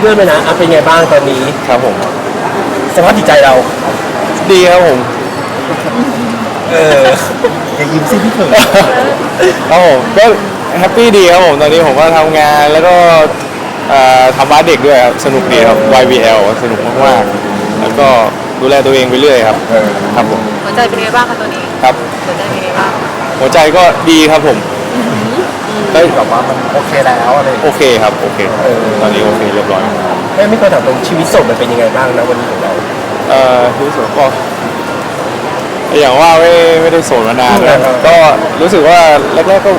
พี่ด้วยไหมนะอะเป็นไงบ้างตอนนี้ ครับผม สภาพจิตใจเรา ดีครับผม เอออย่ายิ้มสิพี่เขินครับผมก็แฮปปี้ดีครับผมตอนนี้ผมก็ทำงานแล้วก็เอ่อทำบ้านเด็กด้วยครับสนุกดีครับ YBL สนุกมากๆแล้วก็ดูแลตัวเองไปเรื่อยครับครับผมหัวใจเป็นไงบ้างคะตอนนี้ครับหัวใจเป็นไงบ้างหัวใจก็ดีครับผม ก็แบบว่ามันโอเคแล้วอะไรโอเคครับ โอเค เออ ตอนนี้โอเคเรียบร้อยแม่ไม่เคยถามตรงชีวิตโสดมันเป็นยังไงบ้างนะวันนี้ของเรา เอ่อรู้สึกก็อย่างว่าไม่ไม่ได้โสดมานานแล้วเออก็รู้สึกว่าแรกๆก็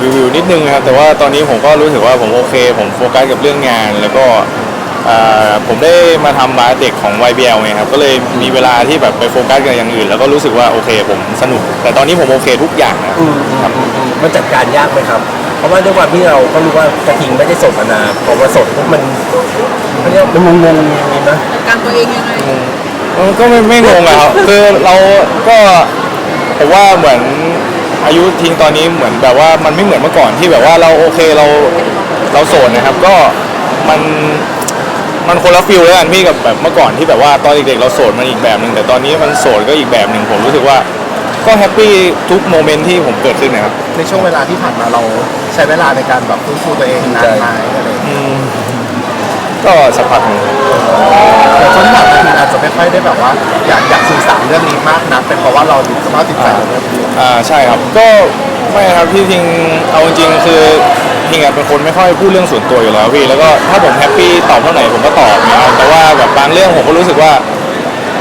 วิววิวนิดนึงนะครับ แต่ว่าตอนนี้ผมก็รู้สึกว่าผมโอเค ผมโฟกัสกับเรื่องงาน แล้วก็เอ่อ ผมได้มาทำบาสเด็กของ YBL ไงครับก็เลยมีเวลาที่แบบไปโฟกัสกับอย่างอื่น แล้วก็รู้สึกว่าโอเคผมสนุก แต่ตอนนี้ผมโอเคทุกอย่างนะอืมครับมันจัดการยากไหมครับ เพราะว่าด้วยความที่เราก็รู้ว่ากระทิงไม่ได้โสดมานานพอมาโสดปุ๊บมันมันเรียกมันงงๆอย่างนี้นะจัดการตัวเองยังไงมันก็ไม่ไม่งงอะครับคือเราก็ผมว่าเหมือนอายุทิ้งตอนนี้เหมือนแบบว่ามันไม่เหมือนเมื่อก่อนที่แบบว่าเราโอเคเราเราโสดนะครับก็มัน มันคนละฟิลแล้วกันพี่กับแบบเมื่อก่อนที่แบบว่าตอนเด็กๆเราโสดมันอีกแบบหนึ่งแต่ตอนนี้มันโสดก็อีกแบบหนึ่งผมรู้สึกว่าก็แฮปปี้ทุกโมเมนต์ที่ผมเกิดขึ้นนะครับในช่วงเวลาที่ผ่านมาเราใช้เวลาในการแบบฟื้นฟูตัวเองนานไหมอะไรอย่างเงี้ยอืมก็สักพักหนึ่งแต่ช่วงที่ผ่านมาคืออาจจะไม่ค่อยได้แบบว่า อยากอยากสื่อสารเรื่องนี้มากนักเป็นเพราะว่าเราสภาพจิตใจเราเริ่มดีอ่าใช่ครับก็ไม่ครับพี่ทิงเอาจริงๆคือ ทิงอะเป็นคนไม่ค่อยพูดเรื่องส่วนตัวอยู่แล้วพี่แล้วก็ถ้าผมแฮปปี้ตอบเท่าไหร่ผมก็ตอบนะครับแต่ว่าแบบบางเรื่องผมก็รู้สึกว่า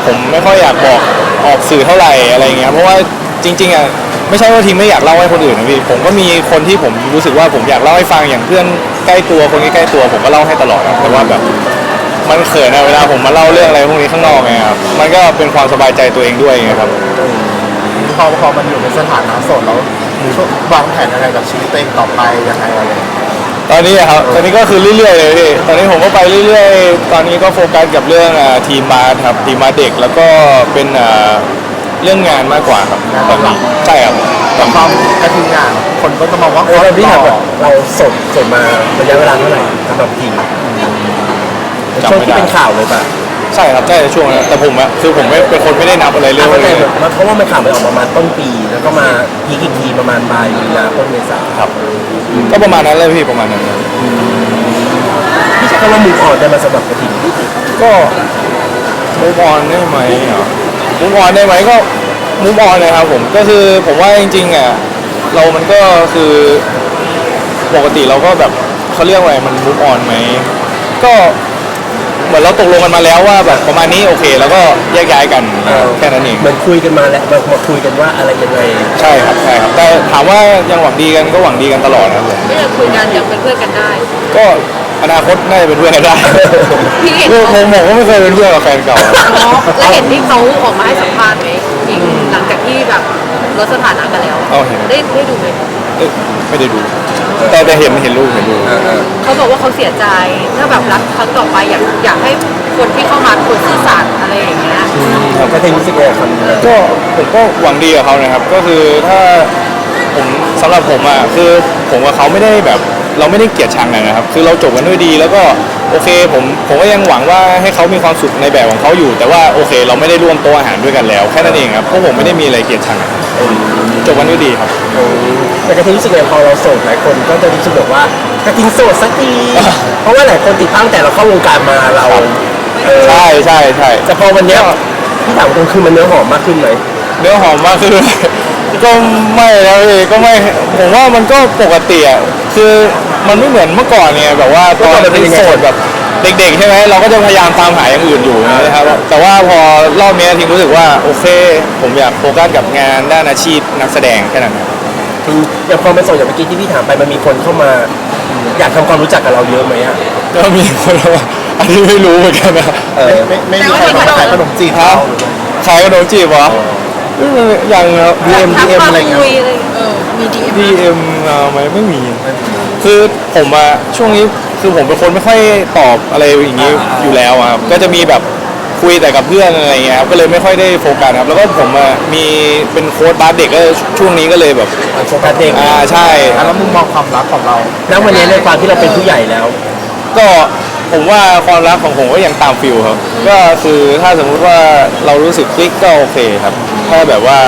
ผมไม่ค่อยอยากบอกออกสื่อเท่าไหร่อะไรเงี้ยเพราะว่าจริงๆอะไม่ใช่ว่าทีไม่อยากเล่าให้คนอื่นนะพี่ผมก็มีคนที่ผมรู้สึกว่าผมอยากเล่าให้ฟังอย่างเพื่อนใกล้ตัวคนใกล้ๆตัว ผมก็เล่าให้ตลอดครับแต่ว่าแบบมันเขินอะเวลาผมมาเล่าเรื่องอะไรพวกนี้ข้างนอกไงครับมันก็เป็นความสบายใจตัวเองด้วยไงครับ พอพอมันอยู่ในสถานะโสดแล้ว วางแผนยังไงกับชีวิตตัวเองต่อไปยังไงอะไรอย่างเงี้ยตอนนี้อะครับตอนนี้ก็คือเรื่อยๆเลยพี่ตอนนี้ผมก็ไปเรื่อยๆ ตอนนี้ก็โฟกัสกับเรื่องอ่าทีมบาสครับทีมบาสเด็กแล้วก็เป็นอ่าเรื่องงานมากกว่าครับตอนนี้ใช่ครับแต่ความกระทิงงานคนก็จะมองว่าเออเราพี่ถามต่ว่าเราโสดโสดมาระยะเวลาเท่าไหร่สำหรับทีมจำช่วงไม่ที่ได้เป็นข่าวเลยป่ะ ใช่ครับใช่ช่วงนั้นแต่ผมอะคือผมไม่เป็นคนไม่ได้นับอะไรเรื่องอะเลเข้าใจยมันเพราะว่ามันข่าวมันออกประมาณต้นปี แล้วก็มาพีคอีกทีประมาณปลายมีนาต้นเมษาครับก็ประมาณนั้นเลยพี่ประมาณนั้นครับพี่ใช้คำว่ามูฟออนได้มาสำหรับกระทิงก็มูฟออนได้ไหมอะมูฟออนได้ไหมก็มูฟออนเลยครับผมก็คือผมว่าจริงๆอะเรามันก็คือปกติเราก็แบบเขาเรียกว่าอะไรมันมูฟออนไหมก็ เหมือนเราตกลงกันมาแล้วว่าแบบประมาณนี้โอเค แล้วก็แยกย้ายกันแค่นั้นเองเหมือนคุยกันมาแล้วมามาคุยกันว่าอะไรยังไงใช่ครับใช่ครับแต่ถามว่ายังหวังดีกันก็หวังดีกันตลอดนะครับผมก็ยังคุยกันยังเป็นเพื่อนกันได้ก็อนาคตน่าจะเป็นเพื่อนกันได้พี่เห็นคือเขาผมผมก็ไม่เคยเป็นเพื่อนกับแฟนเก่าอะแล้วเห็นที่เขาออกมาให้สัมภาษณ์ไหมอีกหลังจากที่แบบลดสถานะกันแล้ว เอาเห็น ได้ได้ดูไหมเอ้ยไม่ได้ดู แต่แต่เห็นเห็นรูปเห็นรูปเขาบอกว่าเขาเสียใจถ้าแบบรักครั้งต่อไปอยากอยากให้คนที่เข้ามาเป็นคนซื่อสัตย์อะไรอย่างเงี้ยกระทิงรู้สึกยังไงกับคำนี้ก็ผมก็หวังดีกับเขานะครับ ก็คือถ้าผมสำหรับผมอะคือผมกับเขาไม่ได้แบบ เราไม่ได้เกลียดชังกันนะครับ คือเราจบกันด้วยดี แล้วก็โอเคผมผมก็ยังหวังว่าให้เขามีความสุขในแบบของเขาอยู่ แต่ว่าโอเค เราไม่ได้ร่วมโต๊ะอาหารด้วยกันแล้วแค่นั้นเองครับเพราะผมไม่ได้มีอะไรเกลียดชังอะ จบกันด้วยดีครับ แต่กระทิงรู้สึกยังไงพอเราโสดหลายคนก็จะรู้สึกแบบว่ากระทิงโสดสักที เพราะว่าหลายคนติดตั้งแต่เราเข้าวงการมาเราเออใช่ใช่ใช่แต่พอวันเนี้ยพี่ถามตรงคือมันเนื้อหอมมากขึ้นไหมเนื้อหอมมากขึ้นก็ไม่แล้วพี่ก็ไม่ผมว่ามันก็ปกติอะคือมันไม่เหมือนเมื่อก่อนไงแบบว่าตอนเป็นโสดแบบ เด็กๆใช่ไหมเราก็จะพยายามตามหาอย่างอื่นอยู่นะครับแต่ว่าพอรอบนี้ทิงรู้สึกว่าโอเค ผมอยากโฟกัสกับงานด้านอาชีพนักแสดงแค่นั้นครับคืออย่างพอเป็นโสดอย่างเมื่อกี้ที่พี่ถามไปมันมีคนเข้ามา อยากทำความรู้จักกับเราเยอะไหมอะก็มีคนว่าอันนี้ไม่รู้เหมือนกันนะเออไม่ไม่มีใครมาขายขนมจีบเราหรือไงขายขนมจีบเหรอยังครับ DM ทัก DM มาอะไรเงี้ยคุยอะไรเออมีดี DM มาไหมไม่มี คือผมอะช่วงนี้ คือผมเป็นคนไม่ค่อยตอบอะไรอย่างนี้อยู่แล้วอะครับก็จะมีแบบคุยแต่กับเพื่อนอะไรเงี้ยครับก็เลยไม่ค่อยได้โฟกัสครับแล้วก็ผมอะมีเป็นโค้ชบาสเด็กก็ช่วงนี้ก็เลยแบบโฟกัสเด็กอ่าใช่ อะแล้วมุมมองความรักของเราแล้ววันนี้ในความที่เราเป็นผู้ใหญ่แล้ว ก็ผมว่าความรักของผมก็ยังตามฟิลครับ ก็คือถ้าสมมุติว่าเรารู้สึกคลิกก็โอเคครับ ถ้าแบบว่า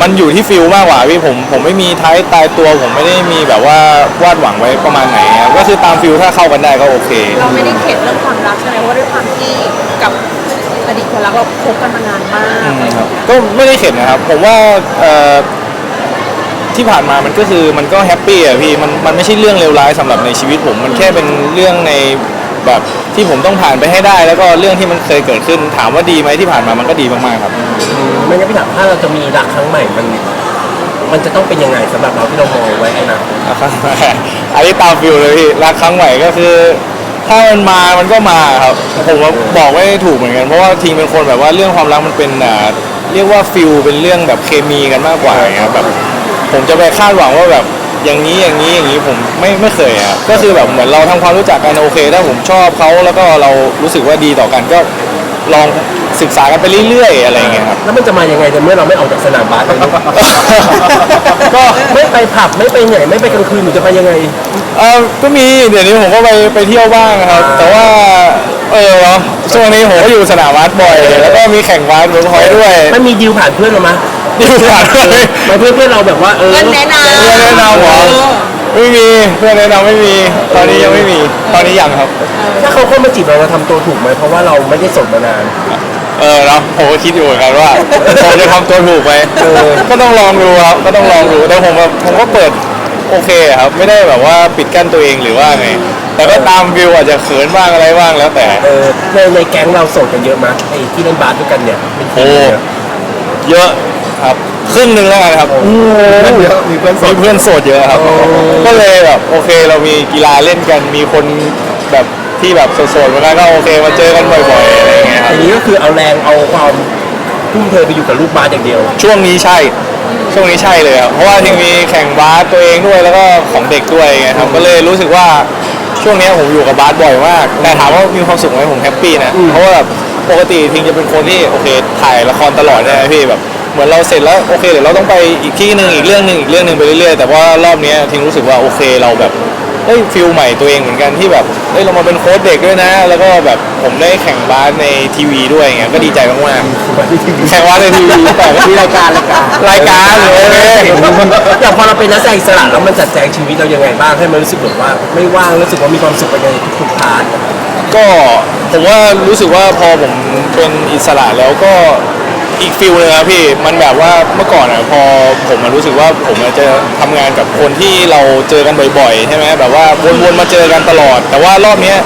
มันอยู่ที่ฟิลมากกว่าพี่ผมผมไม่มีท้ายตายตัว ผมไม่ได้มีแบบว่าวาดหวังไว้ประมาณไหนครับก็คือตามฟิลถ้าเข้ากันได้ก็โอเค เราไม่ได้เข็ดเรื่องความรักใช่ไหมเพราะว่าด้วยความที่กับอดีตคนรักเราคบกันมานานมากอะไรอย่างเงี้ยก็ไม่ได้เข็ดนะครับ ผมว่าเอ่อที่ผ่านมามันก็คือมันก็แฮปปี้อะพี่มันมันไม่ใช่เรื่องเลวร้ายสำหรับในชีวิตผมมันแค่เป็นเรื่องในแบบที่ผมต้องผ่านไปให้ได้ แล้วก็เรื่องที่มันเคยเกิดขึ้นถามว่าดีไหมที่ผ่านมามันก็ดีมากๆครับ ไม่งั้นพี่ถามถ้าเราจะมีรักครั้งใหม่มันมันจะต้องเป็นยังไงสำหรับเราที่เรามองไว้นะนะครับอันนี้ตามฟิลเลยพี่รักครั้งใหม่ก็คือ ถ้ามันมามันก็มาครับผมว่าบอกไม่ถูกเหมือนกันเพราะว่าทีมเป็นคนแบบว่าเรื่องความรักมันเป็นอ่าเรียกว่าฟิลเป็นเรื่องแบบเคมีกันมากกว่าอย่างเงี้ยแบบผมจะไปคาดหวังว่าแบบอย่างนี้อย่างนี้อย่างนี้ผมไม่ไม่เคยอะก็คือแบบเหมือนเราทำความรู้จักกันโอเคถ้าผมชอบเขาแล้วก็เรารู้สึกว่าดีต่อกันก็ ลองศึกษากันไปเรื่อยๆอะไรอย่างเงี้ยครับ แล้วมันจะมายังไงในเมื่อเราไม่ออกจากสนามบาสเลยลูก ก็ไม่ไปผับไม่ไปไหนไม่ไปกลางคืนหนูจะไปยังไง เออก็มีเดี๋ยวนี้ผมก็ไปไปเที่ยวบ้างครับ แต่ว่าเออเนาะช่วงนี้ผมก็อยู่สนามบาสบ่อย แล้วก็มีแข่งบาสเวิร์คพอยต์ด้วยมันมีดีลผ่านเพื่อนเราไหมอยู่ผ่านด้วย มาเพื่อนเพื่อนเราแบบว่าเออ เพื่อนแนะนำ เพื่อนแนะนำเหรอ ไม่มีเพื่อนแนะนำไม่มี ตอนนี้ยังไม่มี ตอนนี้ยังครับ ถ้าเขาเข้ามาจีบเราเราทำตัวถูกไหมเพราะว่าเราไม่ได้โสดมานาน เออเนาะผมก็คิดอยู่เหมือนกันว่า ผมจะทำตัวถูกไหมเออก็ต้องลองดูครับก็ต้องลองดูแต่ผมแบบผมก็เปิดโอเคครับ ไม่ได้แบบว่าปิดกั้นตัวเองหรือว่าไง แต่ก็ตามวิวอาจจะเขินบ้างอะไรบ้างแล้วแต่ เออในในแก๊งเราโสดกันเยอะไหมไอ้ที่เล่นบาสด้วยกันเนี่ยเป็นทีโอ้มเนี่ยเยอะครับ ครึ่งหนึ่งแล้วกันครับเพื่อนเยอะมีเพื่อนโสมีดเพื่อนโสดเยอะครับ ก็เลยแบบโอเคเรามีกีฬาเล่นกันมีคนแบบที่แบบโสดๆเหมือนกันก็โอเคมาเจอกันบ่อยๆอะไรอย่างเงี้ยครับทีนี้ก็คือเอาแรงเอาความทุ่มเทไปอยู่กับลูกบาสอย่างเดียว ช่วงนี้ใช่ ช่วงนี้ใช่เลยครับ เพราะว่าทีมีแข่งบาสตัวเองด้วยแล้วก็ของเด็กด้วยไงครับ ก็เลยรู้สึกว่าช่วงนี้ผมอยู่กับบาสบ่อยมาก แต่ถามว่ามีความสุขไหมผมแฮปปี้นะ เพราะว่าแบบปกติทิงจะเป็นคนที่โอเคถ่ายละครตลอดใช่ไหมพี่แบบ เหมือนเราเสร็จแล้วโอเคเดี๋ยวเราต้องไปอีกที่หนึ่งอีกเรื่องหนึ่งอีกเรื่องหนึ่งไปเรื่อยๆแต่ว่ารอบนี้ทิงรู้สึกว่าโอเคเราแบบเฮ้ยฟิลใหม่ตัวเองเหมือนกันที่แบบเฮ้ยเรามาเป็นโค้ชเด็กด้วยนะ แล้วก็แบบผมได้แข่งบาสในทีวีด้วยอย่างเงี้ยก็ดีใจมากๆแข่งบาสในทีวีแต่ก็มีรายการรายการรายการเลยอย่างพอเราเป็นนักแสดงอิสระแล้วมันจัดแจงชีวิตเรายังไงบ้างให้มันรู้สึกแบบว่า ไม่ว่างรู้สึกว่ามีความสุขไปในทุกๆพาร์ทก็ผมว่ารู้สึกว่าพอผมเป็นอิสระแล้วก็ อีกฟิลเลยนะพี่ มันแบบว่าเมื่อก่อนอะพอผมมารู้สึกว่าผมอะจะทำงานกับคนที่เราเจอกันบ่อยๆใช่ไหมแบบว่าวนๆมาเจอกันตลอด แต่ว่ารอบเนี้ย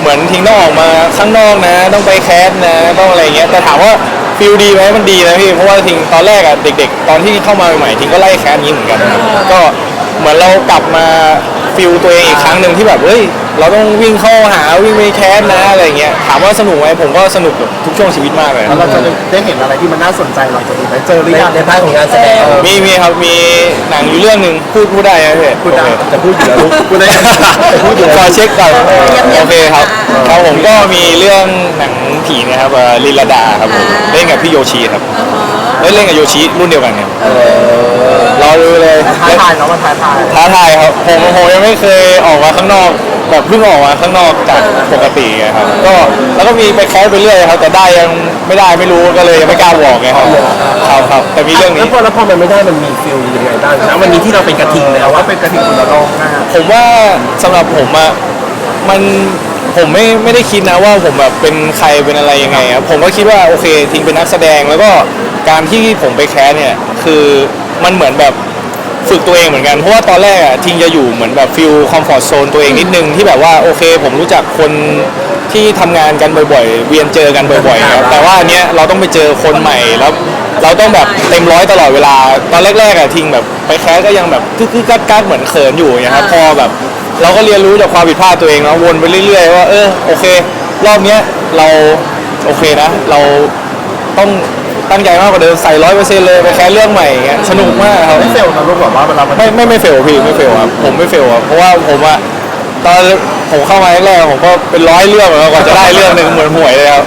เหมือนทิ้งต้องออกมาข้างนอกนะ ต้องไปแคสนะต้องอะไรเงี้ยแต่ถามว่าฟิลดีไหมมันดีนะพี่เพราะว่าทิ้งตอนแรกอะเด็ก ๆ ตอนที่เข้ามาใหม่ๆทิ้งก็ไล่แคสนี้เหมือนกันนะครับก็เหมือนเรากลับมาฟิลตัวเองอีกครั้งหนึ่งที่แบบเฮ้ย เราต้องวิ่งเข้าหาวิ่งไปแคสนะอะไรเงี้ยถามว่าสนุกไหมผมก็สนุกกับทุกช่วงชีวิตมากเลยแล้วเราจะได้เห็นอะไรที่มันน่าสนใจเราจะมีไหมเจอหรืในอยังในพาร์ทของงานแสดงมีมีครับมีหนังอยู่เรื่องหนึ่งพูดพูดได้ไหมพี่พูดได้จะพูดอยู่แล้วลูกพูดได้ยังพูดอยู่แล้วขอเช็คก่อนโอเคครับครับผมก็มีเรื่องหนังผีนะครับเอ่อลิลลาดาครับผมเล่นกับพี่โยชิครับเอ้ยเล่นกับโยชิรุ่นเดียวกันครับรอดูเลยท้าทายเนาะมันท้าทายท้าทายครับผมผมยังไม่เคยออกมาข้างนอก แบบเพิ่งออกมาข้างนอกจากปกติไงครับ ก็แล้วก็มีไปแคสไปเรื่อยครับ แต่ได้ยังไม่ได้ไม่รู้ก็เลยยังไม่กล้าบอกไงครับครับครับแต่มีเรื่องแล้นี้วพอแล้วพอมันไม่ได้มันมีฟิลยังไงบ้างนะวันนี้ที่เราเป็นกระทิงแล้วแต่ว่าว่าเป็นกระถิ่นคนละโลกมากผมว่าสำหรับผมอะมันผมไม่ไม่ได้คิดนะว่าผมแบบเป็นใครเป็นอะไรยังไงครับผมก็คิดว่าโอเคทิ้งเป็นนักแสดงแล้วก็การที่ผมไปแคสเนี่ยคือมันเหมือนแบบ ฝึกตัวเองเหมือนกัน เพราะว่าตอนแรกอะทิ้งจะอยู่เหมือนแบบฟิลคอมฟอร์ทโซนตัวเองนิดนึงที่แบบว่าโอเค ผมรู้จักคนที่ทำงานกันบ่อยๆ เวียนเจอกันบ่อยๆครับแต่ว่าอันเนี้ยเราต้องไปเจอคนใหม่แล้วเราต้องแบบเต็มร้อยตลอดเวลา ตอนแรกๆอะทิ้งแบบไปแคสก็ยังแบบกึกๆกักๆเหมือนเขินอยู่อย่างเงี้ยครับพอแบบ เราก็เรียนรู้จากความผิดพลาดตัวเองแล้ววนไปเรื่อยๆว่าเออโอเค รอบเนี้ยเราโอเคนะ เราต้อง ตั้งใจมากกว่าเดิมใส่ร้อยเปอร์เซ็นต์เลยไปแค่เรื่องใหม่อย่างเงี้ยสนุกมากครับไม่เฟลนะลูกแบบว่าเวลามันไม่ไม่ไม่เฟลพี่ไม่เฟลครับผมไม่เฟลครับเพราะว่าผมอะตอนผมเข้ามาแรกๆผมก็เป็นร้อยเรื่องแล้วกว่าจะได้เรื่องหนึ่งเหมือนหวยเลยครับ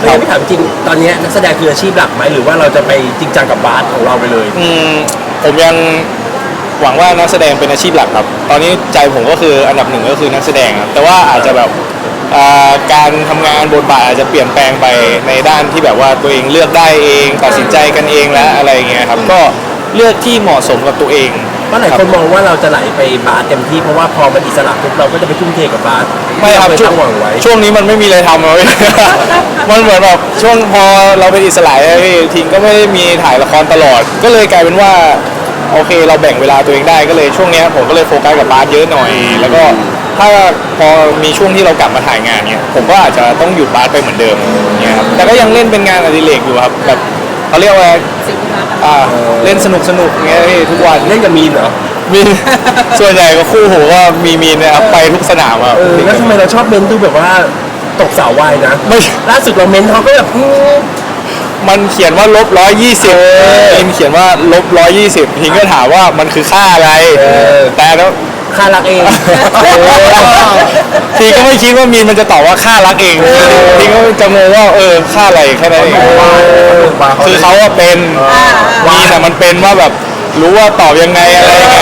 ไม่งั้นพี่ถามจริงตอนนี้นักแสดงคืออาชีพหลักไหมหรือว่าเราจะไปจริงจังกับบาสของเราไปเลย อืมผมยังหวังว่านักแสดงเป็นอาชีพหลักครับ ตอนนี้ใจผมก็คืออันดับหนึ่งก็คือนักแสดงครับแต่ว่าอาจจะแบบอ่า การทำงานบทบาทอาจจะเปลี่ยนแปลงไปในด้านที่แบบว่าตัวเองเลือกได้เองตัดสินใจกันเองแล้วอะไรอย่างเงี้ยครับก็เลือกที่เหมาะสมกับตัวเองเพราะหลายคนมองว่าเราจะไหลไปบาสเต็มที่เพราะว่าพอมันอิสระปุ๊บเราก็จะไปทุ่มเทกับบาสไม่ครับที่ช่วเางตั้งหวังไว้ช่วงนี้มันไม่มีอะไรทำเลยมันเหมือนแบบช่วงพอเราเป็นอิสระแล้วพี่ทิ้งก็ไม่ได้มีถ่ายละครตลอด ก็เลยกลายเป็นว่าโอเค เราแบ่งเวลาตัวเองได้ก็เลยช่วงเนี้ยผมก็เลยโฟกัสกับบาสเยอะหน่อย แล้วก็ ถ้าพอมีช่วงที่เรากลับมาถ่ายงานเนี่ยผมก็อาจจะต้องหยุดบาสไปเหมือนเดิมเนี่ยครับแต่ก็ยังเล่นเป็นงานอดิเรกอยู่ครับแบบเขาเรียกว่าอ่าเล่นสนุกสนุกๆเงี้ยพี่ทุกวัน เล่นกับมีนเหรอมีส่วนใหญ่ก็คู่ผมก็มีมีนเนะครับไปทุกสนามอะเออแล้วทำไมเราชอบเม้นดูแบบว่าตกสาววายนะ ไม่ล่าสุดเราเม้นเขาก็แบบอืมมันเขียนว่าลบร้อยยี่สิบพิมเขียนว่าลบร้อยยี่สิบพิงก็ถามว่ามันคือค่าอะไรแต่แล้ว ค่ารักเองพีก็ไม่คิดว่ามีนมันจะตอบว่าค่ารักเองพีก็จะงงว่าเออค่าอะไรแค่นั้นเองมาเขาคือเขาว่าเป็นมีนแต่มันเป็นว่าแบบรู้ว่าตอบยังไงอะไรยังไง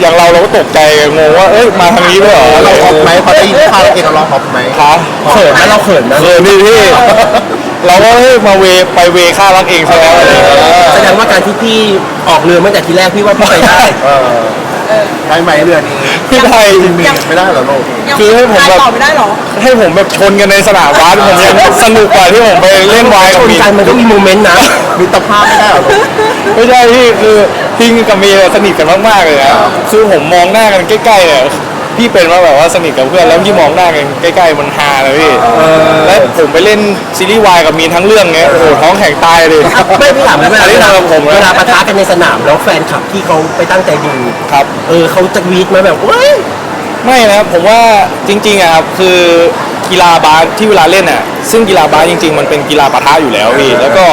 อย่างเราเราก็ตกใจงงว่าเอ้ยมาทางนี้ด้วยเหรอเราฮอปไหมพอได้ยินภาพเองเราลองฮอปไหมคะเขินนะเราเขินนะเคยพี่พี่เราก็เฮ้ยมาเวไปเวค่ารักเองซะแล้วอะไรอย่างเงี้ยแสดงว่าการที่พี่ออกเรือตั้งแต่ทีแรกพี่ว่าพี่ไปได้เออ ได้ไหมเรือนี้พี่ไทยมีไม่ได้เหรอลูกคือให้ผมแบบตอบไม่ได้หรอให้ผมแบบชนกันในสนามบาสผมยังสนุกกว่าที่ผมไปเล่นวายชกับนมีกันมันก็มีโมเมนต์นะมีตรภาพไม่ได้เหรอลูกไม่ใช่พี่คือพิงกับเมียสนิทกันมากๆเลยนะคือผมมองหน้ากันใกล้ๆเนี่ย พี่เป็นว่าแบบว่าสนิทกับเพื่อนแล้วที่มองหน้ากันใกล้ๆมันฮาเลยพี่แล้วผมไปเล่นซีรีส์วายกับมีนทั้งเรื่องเงี้ยโอ้โหท้องแข็งตายเลย ไม่พี่ถามเวลาอันนี้ทำกับผมเวนะลาปะทะกันในสนามแล้วแฟนคลับที่เขาไปตั้งใจดูครับ เออเขาจะวีดมาแบบเว้ยไม่นะครับผมว่าจริงๆอะครับคือกีฬาบาสที่เวลาเล่นอะซึ่งกีฬาบาสจริง ๆ มันเป็นกีฬาปะทะอยู่แล้วพี่แล้วก็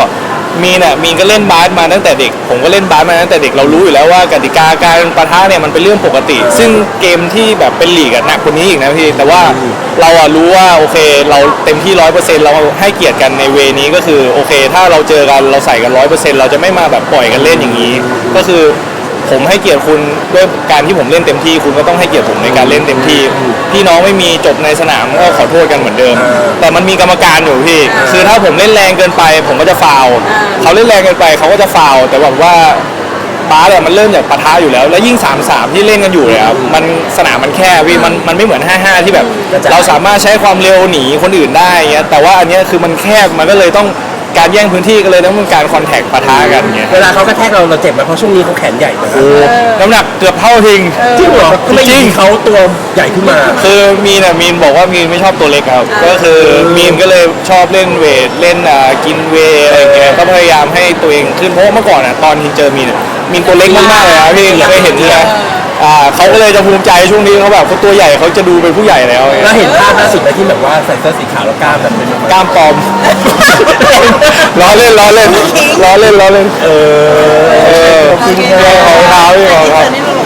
มีนอะมีนก็เล่นบาสมาตั้งแต่เด็ก ผมก็เล่นบาสมาตั้งแต่เด็กเรารู้อยู่แล้วว่ากติกาการปะทะเนี่ยมันเป็นเรื่องปกติ ซึ่งเกมที่แบบเป็นลีกอะหนักกว่านี้อีกนะพี่แต่ว่าเราอะรู้ว่าโอเคเราเต็มที่ร้อยเปอร์เซ็นต์เราให้เกียรติกันในเวนี้ก็คือโอเค ถ้าเราเจอกันเราใส่กันร้อยเปอร์เซ็นต์เราจะไม่มาแบบปล่อยกันเล่นอย่างนี้ ก็คือ ผมให้เกียรติคุณด้วยการที่ผมเล่นเต็มที่ คุณก็ต้องให้เกียรติผมในการเล่นเต็มที่ พี่น้องไม่มีจบในสนามก็ขอโทษกันเหมือนเดิม แต่มันมีกรรมการอยู่พี่ คือถ้าผมเล่นแรงเกินไป ผมก็จะฟาวล์เขาเล่นแรงเกินไปเขาก็จะฟาวล์แต่แบบว่าบาสอะมันเริ่มจากปะทะอยู่แล้ว แล้วยิ่ง 3 3 ที่เล่นกันอยู่เลยครับมันสนามมันแคบพี่มันมันไม่เหมือน 5 5 ที่แบบ เราสามารถใช้ความเร็วหนีคนอื่นได้เงี้ยแต่ว่าอันเนี้ยคือมันแคบมันก็เลยต้อง การแย่งพื้นที่ก็เลยต้องมีการคอนแทคปะทะกันเงี้ยเวลาเขากระแทกเราเราเจ็บไหมเพราะช่วงนี้เขาแขนใหญ่นะโอ้น้ำหนักเกือบเท่าทิง จริงเหรอทำไมจริยิงงเขาตัวใหญ่ขึ้นมา คือมีนอะมีนบอกว่ามีนไม่ชอบตัวเล็กครับ ก็คือมีนก็เลยชอบเล่นเวทเล่นอ่ากินเวย์อะไรอย่างเงี้ยก็พยายามให้ตัวเองขึ้นเพราะว่าเมื่อก่อนอะตอนที่เจอมีนอะมีนตัวเล็กมากๆเลยนะพี่เคยเห็นเนี่ย อ่าเขาก็เลยจะภูมิใจช่วงนี้เขาแบบเขาตัวใหญ่เขาจะดูเป็นผู้ใหญ่แล้วแล้วเห็นภาพล่าสุดไหมที่แบบว่าใส่เสื้อสีขาวแล้วกล้ามแบบเป็นแบบกล้ามปลอม ล้อเล่นล้อเล่นล้อเล่นล้อเล่นเออเออของเท้าพี่ของเท้าอันนี้เรา